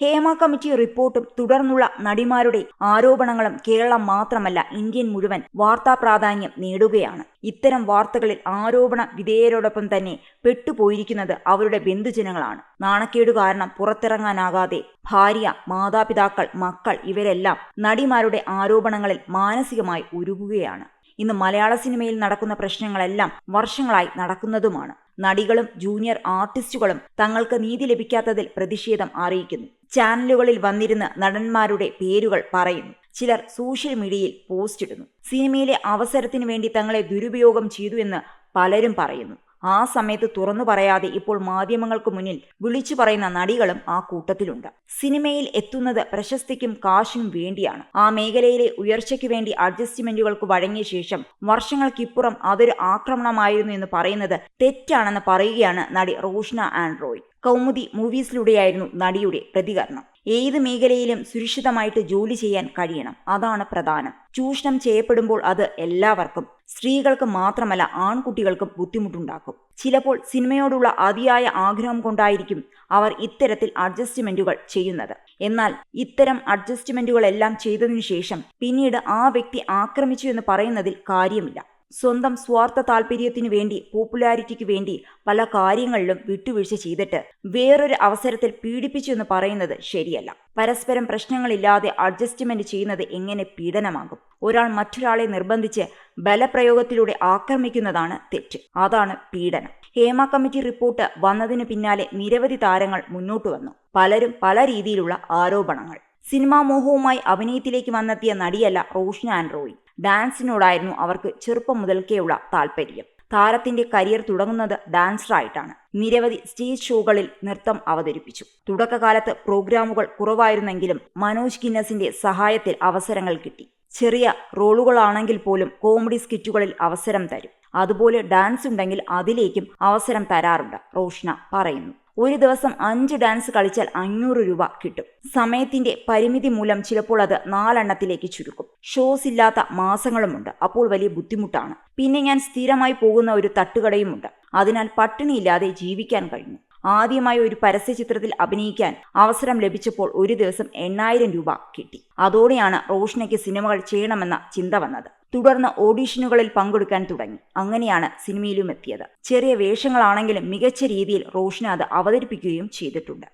Hema committee റിപ്പോർട്ടും തുടർന്നുള്ള നടിമാരുടെ ആരോപണങ്ങളും കേരളം മാത്രമല്ല ഇന്ത്യൻ മുഴുവൻ വാർത്താ പ്രാധാന്യം നേടുകയാണ്. ഇത്തരം വാർത്തകളിൽ ആരോപണ വിധേയരോടൊപ്പം തന്നെ പെട്ടുപോയിരിക്കുന്നത് അവരുടെ ബന്ധുജനങ്ങളാണ്. നാണക്കേടു കാരണം പുറത്തിറങ്ങാനാകാതെ ഭാര്യ മാതാപിതാക്കൾ മക്കൾ ഇവരെല്ലാം നടിമാരുടെ ആരോപണങ്ങളിൽ മാനസികമായി ഉരുകുകയാണ്. ഇന്ന് മലയാള സിനിമയിൽ നടക്കുന്ന പ്രശ്നങ്ങളെല്ലാം വർഷങ്ങളായി നടക്കുന്നതുമാണ്. നടികളും ജൂനിയർ ആർട്ടിസ്റ്റുകളും തങ്ങൾക്ക് നീതി ലഭിക്കാത്തതിൽ പ്രതിഷേധം അറിയിക്കുന്നു. ചാനലുകളിൽ വന്നിരുന്ന നടന്മാരുടെ പേരുകൾ പറയുന്നു. ചിലർ സോഷ്യൽ മീഡിയയിൽ പോസ്റ്റ് ഇടുന്നു സിനിമയിലെ അവസരത്തിനു വേണ്ടി തങ്ങളെ ദുരുപയോഗം ചെയ്തു എന്ന് പലരും പറയുന്നു. ആ സമയത്ത് തുറന്നു പറയാതെ ഇപ്പോൾ മാധ്യമങ്ങൾക്ക് മുന്നിൽ വിളിച്ചു പറയുന്ന നടികളും ആ കൂട്ടത്തിലുണ്ട്. സിനിമയിൽ എത്തുന്നത് പ്രശസ്തിക്കും കാശിനും വേണ്ടിയാണ്. ആ മേഖലയിലെ ഉയർച്ചയ്ക്ക് വേണ്ടി അഡ്ജസ്റ്റ്മെന്റുകൾക്ക് വഴങ്ങിയ ശേഷം വർഷങ്ങൾക്കിപ്പുറം അതൊരു ആക്രമണമായിരുന്നു എന്ന് പറയുന്നത് തെറ്റാണെന്ന് പറയുകയാണ് നടി റോഷ്ന ആൻഡ്രോയ് കൗമുദി മൂവീസിലൂടെയായിരുന്നു നടിയുടെ പ്രതികരണം. ഏത് മേഖലയിലും സുരക്ഷിതമായിട്ട് ജോലി ചെയ്യാൻ കഴിയണം. അതാണ് പ്രധാനം. ചൂഷണം ചെയ്യപ്പെടുമ്പോൾ അത് എല്ലാവർക്കും സ്ത്രീകൾക്ക് മാത്രമല്ല ആൺകുട്ടികൾക്കും ബുദ്ധിമുട്ടുണ്ടാക്കും. ചിലപ്പോൾ സിനിമയോടുള്ള അതിയായ ആഗ്രഹം കൊണ്ടായിരിക്കും അവർ ഇത്തരത്തിൽ അഡ്ജസ്റ്റ്മെന്റുകൾ ചെയ്യുന്നത്. എന്നാൽ ഇത്തരം അഡ്ജസ്റ്റ്മെന്റുകളെല്ലാം ചെയ്തതിനു ശേഷം പിന്നീട് ആ വ്യക്തി ആക്രമിച്ചു എന്ന് പറയുന്നതിൽ കാര്യമില്ല. സ്വന്തം സ്വാർത്ഥ താല്പര്യത്തിനു വേണ്ടി പോപ്പുലാരിറ്റിക്ക് വേണ്ടി പല കാര്യങ്ങളിലും വിട്ടുവീഴ്ച ചെയ്തിട്ട് വേറൊരു അവസരത്തിൽ പീഡിപ്പിച്ചു എന്ന് പറയുന്നത് ശരിയല്ല. പരസ്പരം പ്രശ്നങ്ങളില്ലാതെ അഡ്ജസ്റ്റ്മെന്റ് ചെയ്യുന്നത് എങ്ങനെ പീഡനമാകും? ഒരാൾ മറ്റൊരാളെ നിർബന്ധിച്ച് ബലപ്രയോഗത്തിലൂടെ ആക്രമിക്കുന്നതാണ് തെറ്റ്. അതാണ് പീഡനം. ഹേമ കമ്മിറ്റി റിപ്പോർട്ട് വന്നതിന് പിന്നാലെ നിരവധി താരങ്ങൾ മുന്നോട്ട് വന്നു. പലരും പല രീതിയിലുള്ള ആരോപണങ്ങൾ. സിനിമാ മോഹവുമായി അഭിനയത്തിലേക്ക് വന്നെത്തിയ നടിയല്ല റോഷ്ന ആൻഡ് റോയ്. ഡാൻസിനോടായിരുന്നു അവർക്ക് ചെറുപ്പം മുതൽക്കേയുള്ള താല്പര്യം താരത്തിന്റെ കരിയർ തുടങ്ങുന്നത് ഡാൻസറായിട്ടാണ്. നിരവധി സ്റ്റേജ് ഷോകളിൽ നൃത്തം അവതരിപ്പിച്ചു. തുടക്കകാലത്ത് പ്രോഗ്രാമുകൾ കുറവായിരുന്നെങ്കിലും മനോജ് ഗിന്നസിന്റെ സഹായത്തിൽ അവസരങ്ങൾ കിട്ടി. ചെറിയ റോളുകളാണെങ്കിൽ പോലും കോമഡി സ്കിറ്റുകളിൽ അവസരം തരും. അതുപോലെ ഡാൻസ് ഉണ്ടെങ്കിൽ അതിലേക്കും അവസരം തരാറുണ്ട് റോഷ്ന പറയുന്നു. ഒരു ദിവസം അഞ്ച് ഡാൻസ് കളിച്ചാൽ അഞ്ഞൂറ് രൂപ കിട്ടും. സമയത്തിന്റെ പരിമിതി മൂലം ചിലപ്പോൾ അത് നാലെണ്ണത്തിലേക്ക് ചുരുക്കും. ഷോസ് ഇല്ലാത്ത മാസങ്ങളുമുണ്ട് അപ്പോൾ വലിയ ബുദ്ധിമുട്ടാണ്. പിന്നെ ഞാൻ സ്ഥിരമായി പോകുന്ന ഒരു തട്ടുകടയുമുണ്ട്. അതിനാൽ പട്ടിണിയില്ലാതെ ജീവിക്കാൻ കഴിഞ്ഞു. ആദ്യമായി ഒരു പരസ്യ ചിത്രത്തിൽ അഭിനയിക്കാൻ അവസരം ലഭിച്ചപ്പോൾ ഒരു ദിവസം എണ്ണായിരം രൂപ കിട്ടി. അതോടെയാണ് റോഷനയ്ക്ക് സിനിമകൾ ചെയ്യണമെന്ന ചിന്ത വന്നത്. തുടർന്ന് ഓഡീഷനുകളിൽ പങ്കെടുക്കാൻ തുടങ്ങി. അങ്ങനെയാണ് സിനിമയിലും എത്തിയത് ചെറിയ വേഷങ്ങളാണെങ്കിലും മികച്ച രീതിയിൽ റോഷന അത് അവതരിപ്പിക്കുകയും ചെയ്തിട്ടുണ്ട്.